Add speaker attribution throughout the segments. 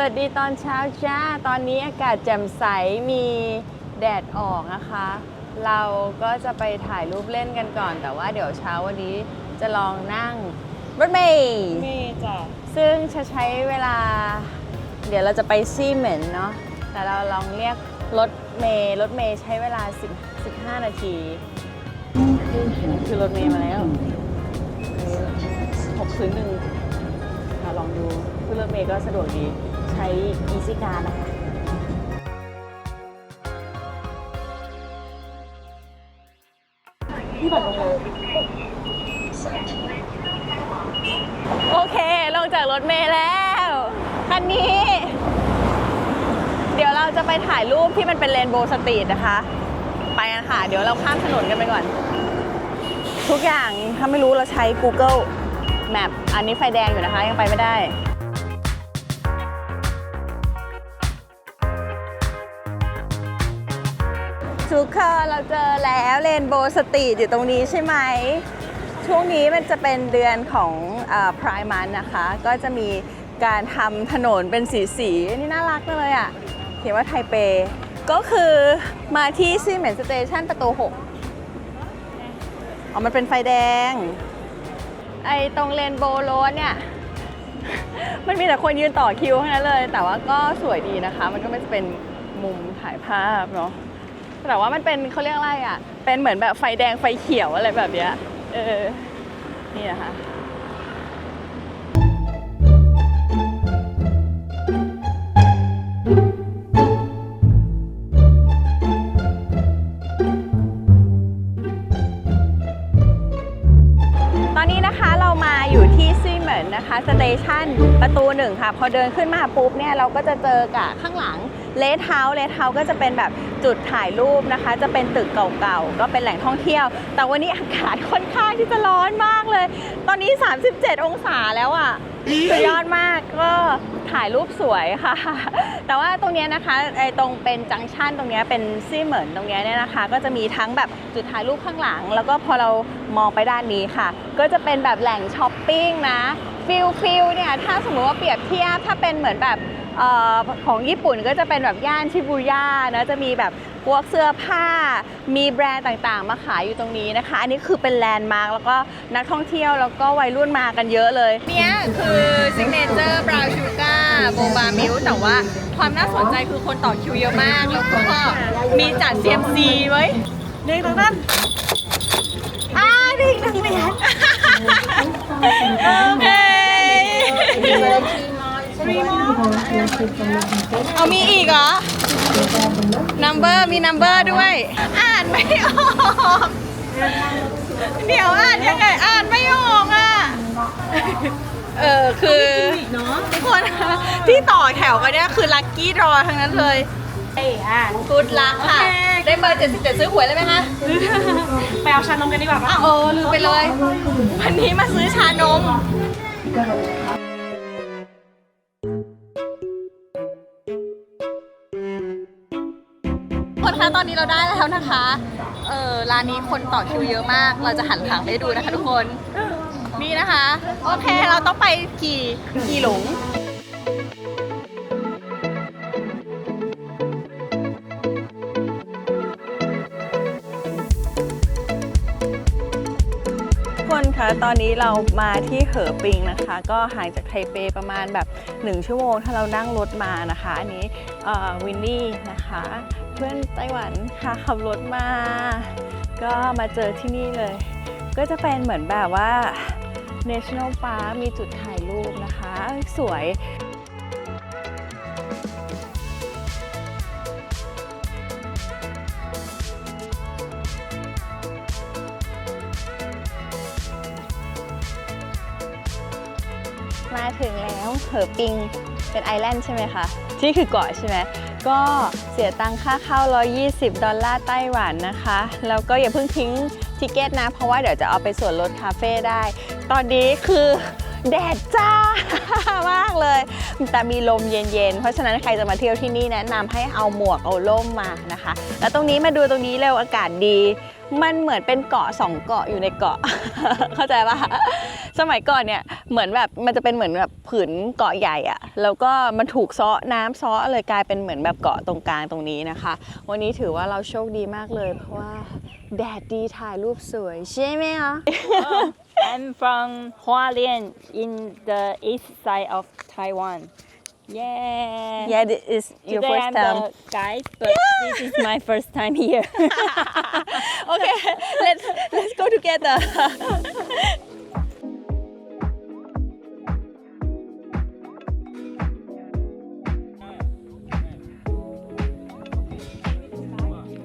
Speaker 1: วัสดีตอนเช้าจ้า ตอนนี้อากาศแจ่มใส มีแดดออกนะคะ เราก็จะไปถ่ายรูปเล่นกันก่อน แต่ว่าเดี๋ยวเช้าวันนี้จะลองนั่งรถเมย์
Speaker 2: เมจ้ะ
Speaker 1: ซึ่งจะใช้เวลา เดี๋ยวเราจะไปซี่เหม็นเนาะ แต่เราลองเรียกรถเมย์รถเมย์ใช้เวลา 10 15 นาที คือรถเมย์มาแล้วหกศูนย์หนึ่งมาลองดูคือรถเมย์ก็สะดวกดีใช้ Easy Card นะคะ
Speaker 2: ที่บัตรลงเลย
Speaker 1: โอเค ลงจากรถเมล์แล้ว คันนี้ เดี๋ยวเราจะไปถ่ายรูปที่มันเป็นเรนโบว์สตรีทนะคะ ไปกันค่ะ เดี๋ยวเราข้ามถนนกันไปก่อน ทุกอย่างถ้าไม่รู้เราใช้ Google Map อันนี้ไฟแดงอยู่นะคะ ยังไปไม่ได้ ทุกคนเราเจอแล้วเรนโบว์สตรีทอยู่ตรงนี้ใช่ไหม ช่วงนี้มันจะเป็นเดือนของพรายมันนะคะ ก็จะมีการทำถนนเป็นสีสีนี่น่ารักเลยอะ่ะ เขียนว่าไทเป ก็คือมาที่ซีเมนสเตชันประตู 6 อ๋อ มันเป็นไฟแดง ไอตรงเรนโบว์โรดเนี่ย มันมีแต่คนยืนต่อคิวทั้งนั้นเลย แต่ว่าก็สวยดีนะคะ มันก็ไม่เป็นมุมถ่ายภาพเนาะ แต่ว่ามันเป็นเขาเรียกอะไรอะ เป็นเหมือนแบบไฟแดงไฟเขียวอะไรแบบเนี้ย เออ นี่นะคะตอนนี้นะคะเรามาอยู่ที่ซีเหมินนะคะสเตชันประตูหนึ่งค่ะ พอเดินขึ้นมาปุ๊บเนี่ยเราก็จะเจอกับข้างหลัง เลทเฮาส์เลทเฮาส์ก็จะเป็นแบบจุดถ่ายรูปนะคะ จะเป็นตึกเก่าๆ ก็เป็นแหล่งท่องเที่ยว แต่วันนี้อากาศค่อนข้างที่จะร้อนมากเลย ตอนนี้ 37 องศาแล้วอะ่ะสุดยอดมากก็ถ่ายรูปสวยค่ะ แต่ว่าตรงเนี้ยนะคะไอตรงเป็นจังชันตรงเนี้ยเป็นซี่เหมินตรงเนี้ยเนี่ยนะคะ ก็จะมีทั้งแบบจุดถ่ายรูปข้างหลัง แล้วก็พอเรามองไปด้านนี้ค่ะ ก็จะเป็นแบบแหล่งช้อปปิ้งนะฟิลฟิลเนี่ยถ้าสมมติว่าเปรียบเทียบถ้าเป็นเหมือนแบบ ออของญี่ปุ่นก็จะเป็นแบบย่านชิบูย่านะจะมีแบบพวกเสื้อผ้า มีแบรนด์ต่างๆ มาขายอยู่ตรงนี้นะคะ อันนี้คือเป็นแลนด์มาร์กแล้วก็นักท่องเที่ยวแล้วก็วัยรุ่นมากันเยอะเลยเนี่ยคือซิกเนเจอร์บราวชูการ์โบบามิลแต่ว่าความน่าสนใจคือคนต่อคิวเยอะมาก แล้วก็มีจัด CMC ไว้
Speaker 2: เด็กตรงนั้น
Speaker 1: อ่าดิ่งนักเรียนโอเค เอามีอีกเหรอ number มี number ด้วย อ่านไม่ออกเดี๋ยวอ่านยังไงอ่านไม่ออกอะ เออคือ
Speaker 2: เนาะ
Speaker 1: ทุกคนที่ต่อแถวกันเนี่ยคือลัคกี้รอทั้งนั้นเลย
Speaker 2: เอ้อะ
Speaker 1: กูดลักค่ะ
Speaker 2: โอเค
Speaker 1: ได้เบอร์77ซื้อหวยเลยไหมคะ
Speaker 2: ไปเอาชานมกันดีกว่าปะ
Speaker 1: อ้าวเออลืมไปเลย วันนี้มาซื้อชานม อนนี้เราได้แล้วนะคะ เออร้านนี้คนต่อคิวเยอะมาก เราจะหันหลังไปให้ดูนะคะทุกคน นี่นะคะ โอเค เราต้องไปกี่กี่หลงทุกคนคะตอนนี้เรามาที่เหอปิงนะคะ ก็ห่างจากไทเปประมาณแบบ 1 ชั่วโมง ถ้าเรานั่งรถมานะคะ อันนี้วินนี่นะคะ เพื่อนไต้หวันค่ะขับรถมา ก็มาเจอที่นี่เลย ก็จะเป็นเหมือนแบบว่า National Park มีจุดถ่ายรูปนะคะ สวยมาถึงแล้วเหอปิงเป็นไอแลนด์ใช่ไหมคะที่คือเกาะใช่ไหม ก็เสียตังค่าเข้า 120 ดอลลาร์ไต้หวันนะคะ แล้วก็อย่าเพิ่งทิ้งทิเกตนะ เพราะว่าเดี๋ยวจะเอาไปส่วนลดคาเฟ่ได้ ตอนนี้คือแดดจ้ามากเลย แต่มีลมเย็นๆ เพราะฉะนั้นใครจะมาเที่ยวที่นี่แนะนำให้เอาหมวกเอาล่มมานะคะ แล้วตรงนี้มาดูตรงนี้เร็วอากาศดี มันเหมือนเป็นเกาะสองเกาะอยู่ในเกาะ เข้าใจปะสมัยก่อนเนี่ยเหมือนแบบมันจะเป็นเหมือนแบบผืนเกาะใหญ่อะแล้วก็มันถูกซ้อน้ำซ้อเลยกลายเป็นเหมือนแบบเกาะตรงกลางตรงนี้นะคะ วันนี้ถือว่าเราโชคดีมากเลย เพราะว่าแดดดีถ่ายรูปสวยใช่ไหมคะ
Speaker 3: I'm from Hualien in the east side of Taiwan. Yeah.
Speaker 1: Yeah, this is your
Speaker 3: Today
Speaker 1: first
Speaker 3: I'm
Speaker 1: time.
Speaker 3: the guide, but this is my first time here.
Speaker 1: okay, let's let's go together.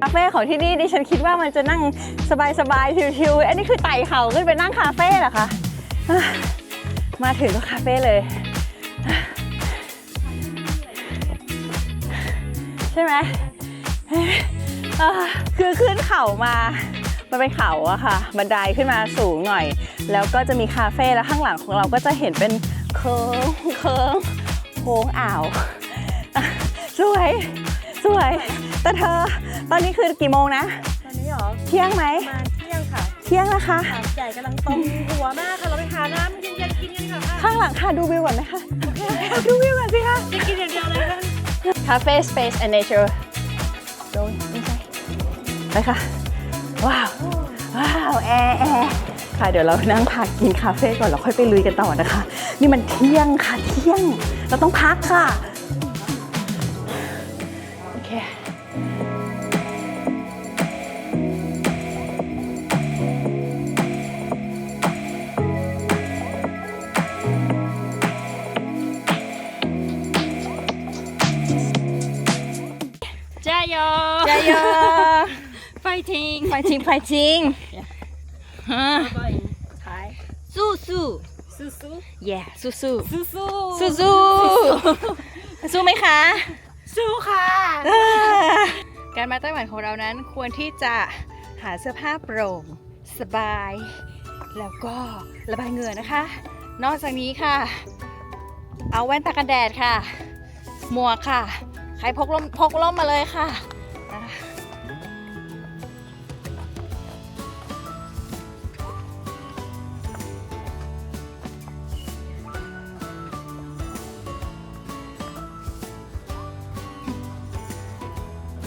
Speaker 1: คาเฟ่ของที่นี่ดิฉันคิดว่ามันจะนั่งสบายๆชิวๆอันนี้คือไต่เขาขึ้นไปนั่งคาเฟ่เหรอคะอะมาถึงก็คาเฟ่เลย ใช่ไหมอ่าคือขึ้นเขามา มันเป็นเขาอะค่ะ บันไดขึ้นมาสูงหน่อย แล้วก็จะมีคาเฟ่แล้วข้างหลังของเราก็จะเห็นเป็นเคิร์งเคิร์งโค้งอ่าวอะสวย สวย แต่เธอ ตอนนี้คือกี่โมงนะ
Speaker 2: ตอนนี้เหรอ
Speaker 1: เที่ยงไหม
Speaker 2: ประมาณเที่ยงค่ะ
Speaker 1: เที่ยงนะคะ
Speaker 2: สามใหญ่กำลังตรงหัวมากค่ะ เราไปหาน้ำเย็นๆกินกันค่ะ
Speaker 1: ข้างหลังค่ะดูวิวก่อนไหมคะ ดูวิวก่อนสิคะ
Speaker 2: จะกินอย่างเดียวเลยนะ
Speaker 1: Cafe Space and Nature โดนไม่ใช่ไปค่ะ ว้าว ว้าว แอร์แอร์ค่ะ เดี๋ยวเรานั่งพักกินคาเฟ่ก่อนแล้วค่อยไปลุยกันต่อนะคะ นี่มันเที่ยงค่ะ เที่ยง เราต้องพักค่ะ 파
Speaker 3: 이팅
Speaker 1: 파이
Speaker 3: 팅
Speaker 1: 파이팅 수
Speaker 3: 수สู้สู้
Speaker 2: สู้สู้
Speaker 1: yeah สู้สู้
Speaker 2: สู้สู้
Speaker 1: สู้สู้สู้ไหมคะ
Speaker 2: สู้ค่ะ
Speaker 1: การมาไต้หวันของเรานั้นควรที่จะหาเสื้อผ้าโปร่ง สบาย แล้วก็ระบายเหงื่อนะคะ นอกจากนี้ค่ะ เอาแว่นตากันแดดค่ะ หมวกค่ะ ใครพกล่มพกล่มมาเลยค่ะ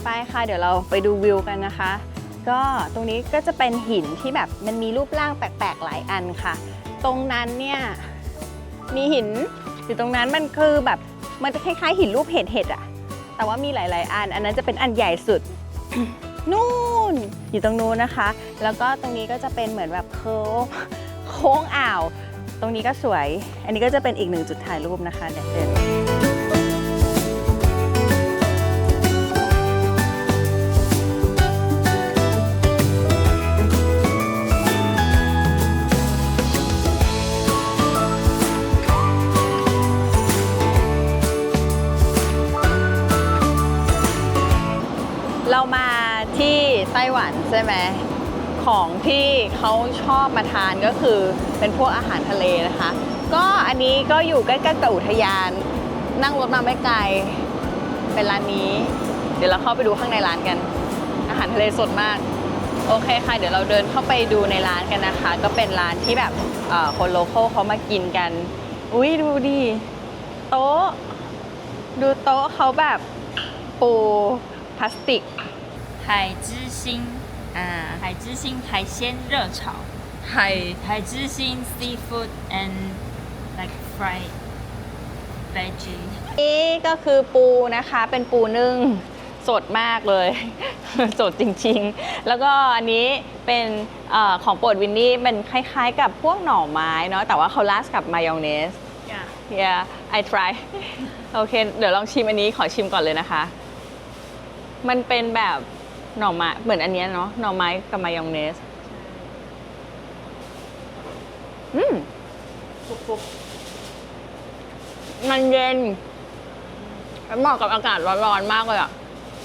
Speaker 1: ไปค่ะ เดี๋ยวเราไปดูวิวกันนะคะ ก็ตรงนี้ก็จะเป็นหินที่แบบมันมีรูปร่างแปลกๆหลายอันค่ะ ตรงนั้นเนี่ยมีหินอยู่ตรงนั้นมันคือแบบมันจะคล้ายๆหินรูปเห็ดเห็ดอะแต่ว่ามีหลาย ๆ อัน อันนั้นจะเป็นอันใหญ่สุด นู่นอยู่ตรงนู้นนะคะ แล้วก็ตรงนี้ก็จะเป็นเหมือนแบบโค้งโค้งอ่าว ตรงนี้ก็สวย อันนี้ก็จะเป็นอีกหนึ่งจุดถ่ายรูปนะคะเดี๋ยวเดิน ไต้หวันใช่ไหมของที่เขาชอบมาทานก็คือเป็นพวกอาหารทะเลนะคะ ก็อันนี้ก็อยู่ใกล้ๆกับอุทยาน นั่งรถมาไม่ไกลเป็นร้านนี้ เดี๋ยวเราเข้าไปดูข้างในร้านกัน อาหารทะเลสดมากโอเคค่ะ เดี๋ยวเราเดินเข้าไปดูในร้านกันนะคะ ก็เป็นร้านที่แบบคนโลโก้เขามากินกัน อุ้ยดูดิโต๊ะ ดูโต๊ะเขาแบบปูพลาสติก
Speaker 3: ไข่
Speaker 1: จื้ า
Speaker 3: 海之星海鲜热炒
Speaker 1: ไข่
Speaker 3: 海之星 seafood and like fried veggie
Speaker 1: นี่ก็คือปูนะคะ เป็นปูนึ่งสดมากเลย สดจริงๆ แล้วก็อันนี้เป็นเออของโปรดวินนี่เป็นคล้ายๆกับพวกหน่อไม้เนาะแต่ว่าเขาราดกับมายองเนส
Speaker 2: yeah
Speaker 1: yeah I try โอเค เดี๋ยวลองชิมอันนี้ขอชิมก่อนเลยนะคะ มันเป็นแบบ หน่อไม้เหมือนอันเนี้ยเนาะหน่อไม้กับมายองเนส อืม
Speaker 2: ปุบปุบ
Speaker 1: มันเย็นแล้วเหมาะกับอากาศร้อนๆมากเลยอะ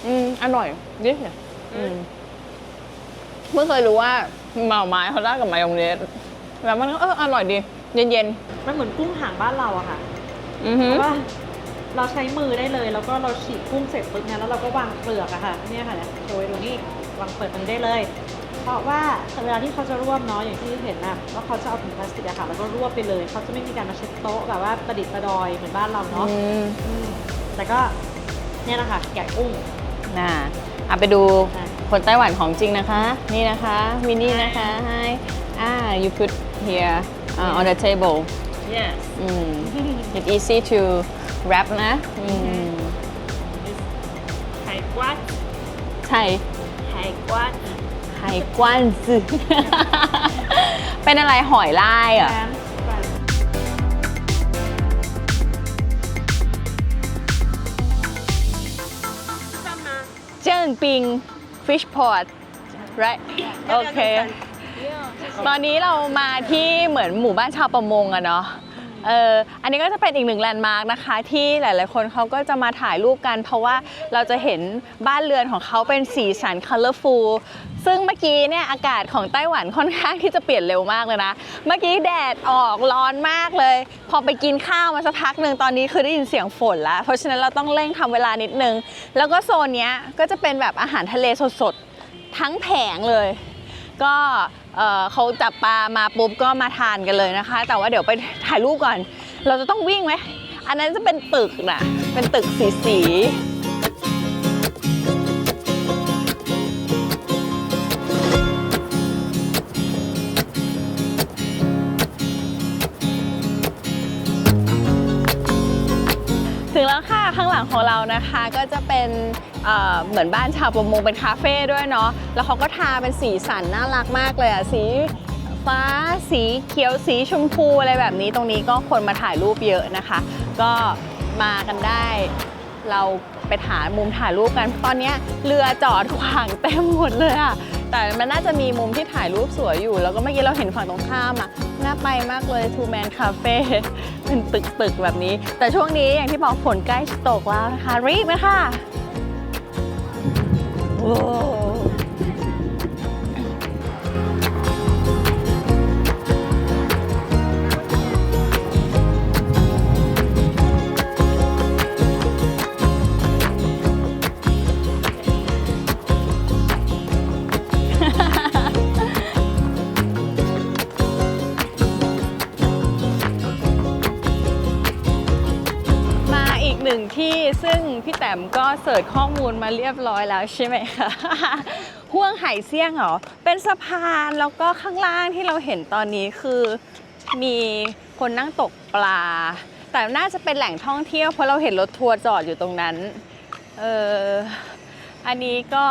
Speaker 1: อืม อร่อยดิเนี่ยอืมเพิ่งเคยรู้ว่าหน่อไม้เขาราดกับมายองเนสแล้วมันก็เอออร่อยดี เย็น
Speaker 2: มันเหมือนกุ้งหางบ้านเราอะค่ะ
Speaker 1: ๆอือฮึ
Speaker 2: เพราะว่า เราใช้มือได้เลย แล้วก็เราฉีกกุ้งเสร็จปุ๊บเนี่ยแล้วเราก็วางเปลือกอะค่ะเนี่ยค่ะเนี่ยโชว์ให้ดูนี่วางเปลือกมันได้เลย เพราะว่าเวลาที่เขาจะรวบเนาะอย่างที่เห็นนะว่าเขาจะเอาถุงพลาสติกอะค่ะแล้วก็รวบไปเลย เขาจะไม่มีการมาเช็ดโต๊ะแบบว่าประดิษฐ์ประดอยเหมือนบ้านเราเนาะ
Speaker 1: อืม
Speaker 2: อืมแต่ก็เนี่ยนะคะแกะกุ้ง
Speaker 1: น่ะเอาไปดู
Speaker 2: อะ
Speaker 1: คนไต้หวันของจริงนะคะ นี่นะคะมินี่นะคะให้อ่า you put here uh, on the table
Speaker 3: Yes.
Speaker 1: อืม it's easy to wrap นะอืม
Speaker 3: This Hai Guan.
Speaker 1: ใช่
Speaker 3: Hai Guan.
Speaker 1: ไฮกว้านซึเป็นอะไรหอยลายเหรอะ
Speaker 2: ร้านร้าน
Speaker 1: เจิ้งปิง fish port right โอเคตอนนี้เรามาที่เหมือนหมู่บ้านชาวประมงอะเนาะ เอออันนี้ก็จะเป็นอีกหนึ่งแลนด์มาร์กนะคะที่หลาย ๆ คนเขาก็จะมาถ่ายรูปกัน เพราะว่าเราจะเห็นบ้านเรือนของเขาเป็นสีสัน colorful ซึ่งเมื่อกี้เนี่ยอากาศของไต้หวันค่อนข้างที่จะเปลี่ยนเร็วมากเลยนะ เมื่อกี้แดดออกร้อนมากเลย พอไปกินข้าวมาสักพักหนึ่งตอนนี้คือได้ยินเสียงฝนแล้ว เพราะฉะนั้นเราต้องเร่งทำเวลานิดนึง แล้วก็โซนนี้ก็จะเป็นแบบอาหารทะเลสด ๆ ทั้งแผงเลย ก็เขาจับปลามาปุ๊บก็มาทานกันเลยนะคะ แต่ว่าเดี๋ยวไปถ่ายรูปก่อน เราจะต้องวิ่งไหม อันนั้นจะเป็นตึกนะเป็นตึกสีสี แล้วค่ะข้างหลังของเรานะคะก็จะเป็นเหมือนบ้านชาวประมงเป็นคาเฟ่ด้วยเนาะแล้วเขาก็ทาเป็นสีสันน่ารักมากเลยอะสีฟ้าสีเขียวสีชมพูอะไรแบบนี้ตรงนี้ก็คนมาถ่ายรูปเยอะนะคะ ก็มากันได้เราไปถ่ายมุมถ่ายรูปกัน ตอนนี้เรือจอดขวางเต็มหมดเลยอะ แต่มันน่าจะมีมุมที่ถ่ายรูปสวยอยู่ แล้วก็เมื่อกี้เราเห็นฝั่งตรงข้ามอะน่าไปมากเลย Two Man Cafe เป็นตึกตึกๆแบบนี้ แต่ช่วงนี้อย่างที่บอกฝนใกล้ตกแล้วนะคะรีบไหมค่ะ มก็เสิร์ชข้อมูลมาเรียบร้อยแล้วใช่ไหมคะห่วงไหเซี่ยงเหรอ เป็นสะพานแล้วก็ข้างล่างที่เราเห็นตอนนี้คือมีคนนั่งตกปลา แต่น่าจะเป็นแหล่งท่องเที่ยวเพราะเราเห็นรถทัวร์จอดอยู่ตรงนั้น เอออันนี้ก็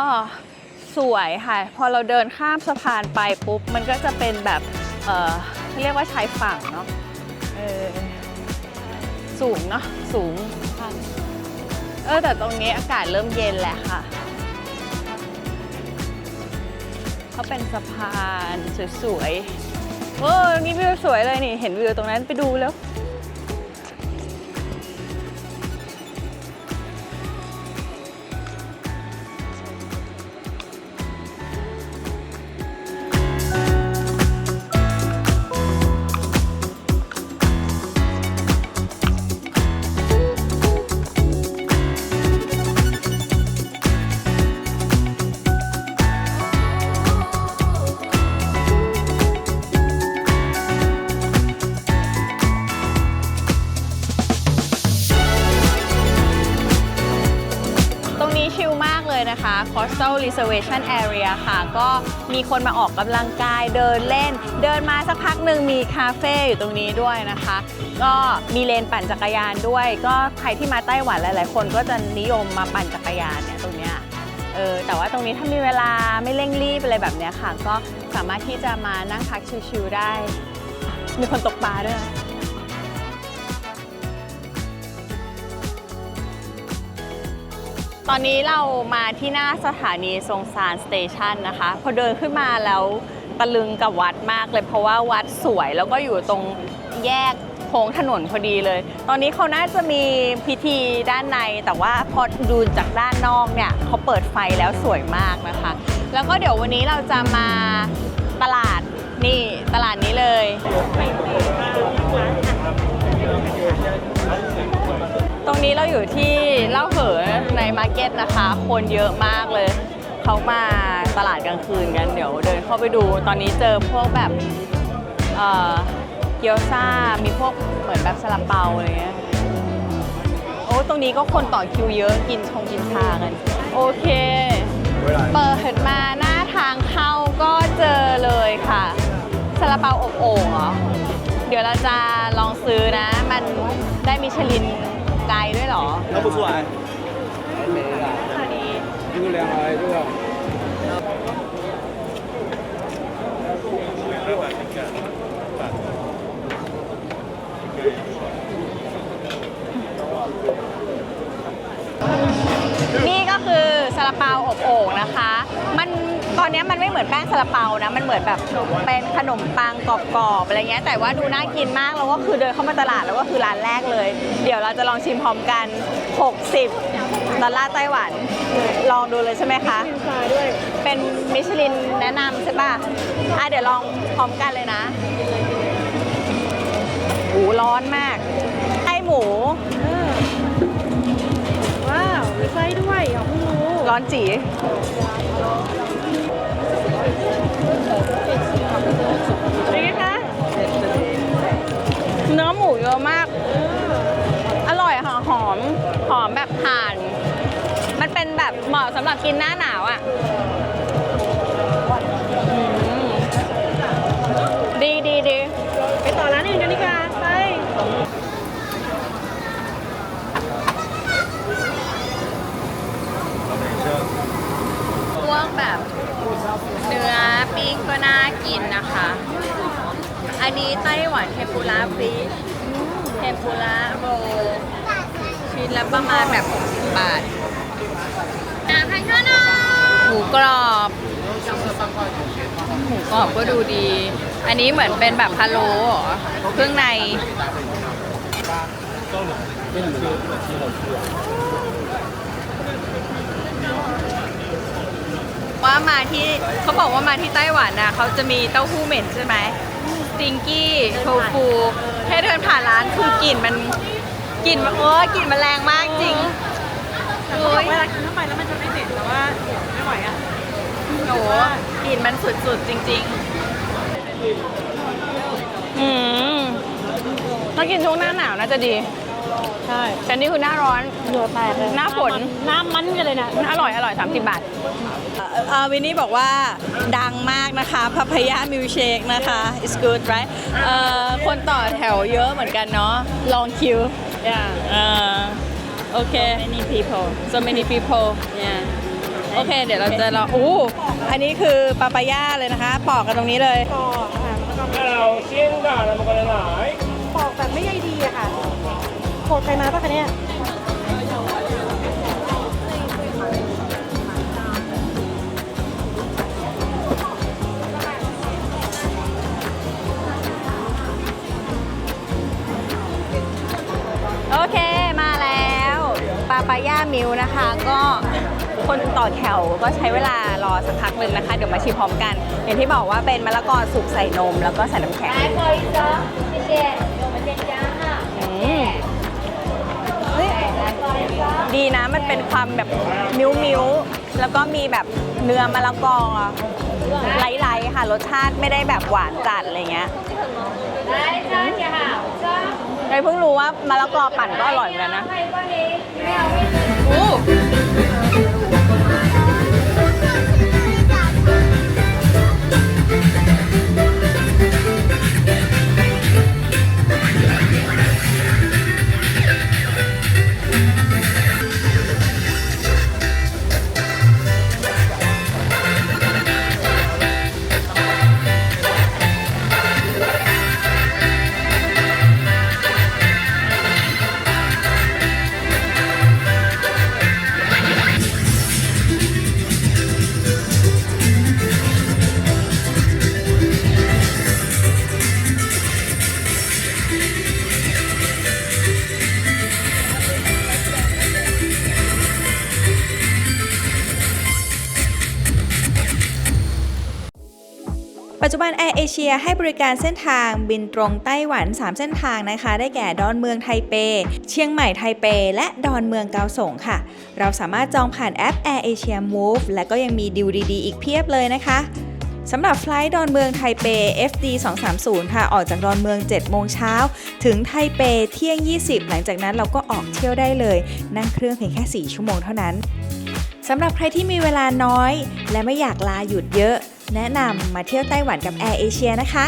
Speaker 1: สวยค่ะ พอเราเดินข้ามสะพานไปปุ๊บ มันก็จะเป็นแบบ เออเขาเรียกว่าชายฝั่งเนาะ เออสูงเนาะสูง เออแต่ตรงนี้อากาศเริ่มเย็นแหละค่ะ เขาเป็นสะพานสวยๆโอ้นี่วิวสวยเลยนี่ เห็นวิวตรงนั้นไปดูแล้ว Preservation Area ค่ะ ก็มีคนมาออกกำลังกายเดินเล่น เดินมาสักพักหนึ่งมีคาเฟ่อยู่ตรงนี้ด้วยนะคะ ก็มีเลนปั่นจักรยานด้วย ก็ใครที่มาไต้หวันหลาย ๆ คนก็จะนิยมมาปั่นจักรยานเนี่ยตรงเนี้ยเออแต่ว่าตรงนี้ถ้ามีเวลาไม่เร่งรีบอะไรแบบเนี้ยค่ะ ก็สามารถที่จะมานั่งพักชิลๆได้ มีคนตกปลาด้วย อนนี้เรามาที่หน้าสถานีทรงซานสเตชันนะคะ พอเดินขึ้นมาแล้วตะลึงกับวัดมากเลยเพราะว่าวัดสวยแล้วก็อยู่ตรงแยกโค้งถนนพอดีเลย ตอนนี้เขาน่าจะมีพิธีด้านใน แต่ว่าพอดูจากด้านนอกเนี่ยเขาเปิดไฟแล้วสวยมากนะคะ แล้วก็เดี๋ยววันนี้เราจะมาตลาดนี่ตลาดนี้เลย ตรงนี้เราอยู่ที่เล่าเหอในมาร์เก็ตนะคะ คนเยอะมากเลย เขามาตลาดกลางคืนกัน เดี๋ยวเดินเข้าไปดู ตอนนี้เจอพวกแบบเกี๊ยวซ่า มีพวกเหมือนแบบซาลาเปาอะไรเงี้ย โอ้ ตรงนี้ก็คนต่อคิวเยอะกินชงกินชากัน โอเค เปิดมาหน้าทางเข้าก็เจอเลยค่ะซาลาเปาอบโอ่งเหรอ เดี๋ยวเราจะลองซื้อนะ มันได้มิชลิน ไกด์ด้วยเหรอ
Speaker 4: 拿不出来，
Speaker 1: สวัสดี
Speaker 4: 这个两百多。
Speaker 1: นี่ก็คือซาลาเปาอบโอ่งนะคะ มันต อนนี้มันไม่เหมือนแป้งซาลาเปานะ มันเหมือนแบบเป็นขนมปังกรอบๆอะไรเงี้ย แต่ว่าดูน่ากินมากแล้วก็คือเดินเข้ามาตลาดแล้วก็คือร้านแรกเลย เดี๋ยวเราจะลองชิมพร้อมกัน 60ดอลลาร์ไต้หวัน ลองดูเลยใช่ไหมคะ เป็นมิชลินแนะนำใช่ป่ะ อะเดี๋ยวลองพร้อมกันเลยนะโอ้ร้อนมากไส้หมู
Speaker 2: ว้าวมีไส้ด้วยอ๋อเพิ่งรู้
Speaker 1: ร้อนจี
Speaker 2: เป็นไงคะ
Speaker 1: เนื้อหมูเยอะมาก อร่อยค่ะหอม หอมแบบผ่าน มันเป็นแบบเหมาะสำหรับกินหน้าหนาวอะดีดีดี
Speaker 2: ไปต่อร้านอื่นกันดีกว่าไป
Speaker 1: พวกแบบเนื้อปิ้งก็น่ากินนะคะ อันนี้ไต้หวันเทมปุระฟิช เทมปุระโรลชิ้นละประมาณแบบ 60 บาทหมูกรอบหมูกรอบก็ดูดี อันนี้เหมือนเป็นแบบพะโล้เหรอเครื่องใน ว่ามาที่เขาบอกว่ามาที่ไต้หวันนะเขาจะมีเต้าหู้เหม็นใช่ไหม สติงกี้โทฟูแค่เดินผ่านร้านคือกลิ่นมันกลิ่นมันเออกลิ่นมันแรงมากจริงโอ้ย
Speaker 2: เวลากินเข้าไปแล้วมันจะไม่เหม็นแต่ว่าเดี๋ยวไม่ไหวอะ
Speaker 1: โหกลิ่นมันสุดๆจริงๆอืมถ้ากินช่วงหน้าหนาวน่าจะดี
Speaker 2: ใช่
Speaker 1: แต่นี่คือหน้าร้อน
Speaker 2: เหงื่อแตกเลย
Speaker 1: หน้าฝน
Speaker 2: น้ำมันกันเลยนะ
Speaker 1: อร่อยอร่อย 30 บาทเออวินนี่บอกว่าดังมากนะคะพัพยามิลเชคนะคะ it's good right เอ่อคนต่อแถวเยอะเหมือนกันเนาะลองคิว
Speaker 2: yeah
Speaker 1: เอ่อโอเค
Speaker 2: many people
Speaker 1: so many people yeah โอเค เดี๋ยวเราจะลองอู้อันนี้คือปาปายาเลยนะคะ ปอกกันตรงนี้เลย
Speaker 2: ปอกค่ะแล้วก็
Speaker 4: เราเชียงด่าเรามากันไหน
Speaker 2: ปอกแบบไม่ใยดีอะค่ะ โคตรใครมาปะคะเนี่ย
Speaker 1: โอเคมาแล้วปาปาย่ามิลนะคะ ก็คนต่อแถวก็ใช้เวลารอสักพักหนึ่งนะคะ เดี๋ยวมาชิมพร้อมกัน อย่างที่บอกว่าเป็นมะละกอสุกใส่นมแล้วก็ใส่น้ำแข็งอื ดีนะมันเป็นความแบบมิ้วมิ้วๆแล้วก็มีแบบเนื้อมะละกอไหลๆค่ะ รสชาติไม่ได้แบบหวานจัดอะไรเงี้ยเลยเพิ่งรู้ว่ามะละกอปั่นก็อร่อยเหมือนกันนะ
Speaker 5: เอเชียให้บริการเส้นทางบินตรงไต้หวัน 3 เส้นทางนะคะ ได้แก่ดอนเมืองไทเป เชียงใหม่ไทเป และดอนเมืองเกาสงค่ะ เราสามารถจองผ่านแอป Air Asia Move และก็ยังมีดิวดีๆ อีกเพียบเลยนะคะสำหรับไฟล์ดอนเมืองไทเป FD 230 ค่ะ ออกจากดอนเมือง 7 โมงเช้า ถึงไทเปเที่ยง 20 หลังจากนั้นเราก็ออกเที่ยวได้เลย นั่งเครื่องเพียงแค่ 4 ชั่วโมงเท่านั้นสำหรับใครที่มีเวลาน้อย และไม่อยากลาหยุดเยอะ แนะนำมาเที่ยวไต้หวันกับแอร์เอเชียนะคะ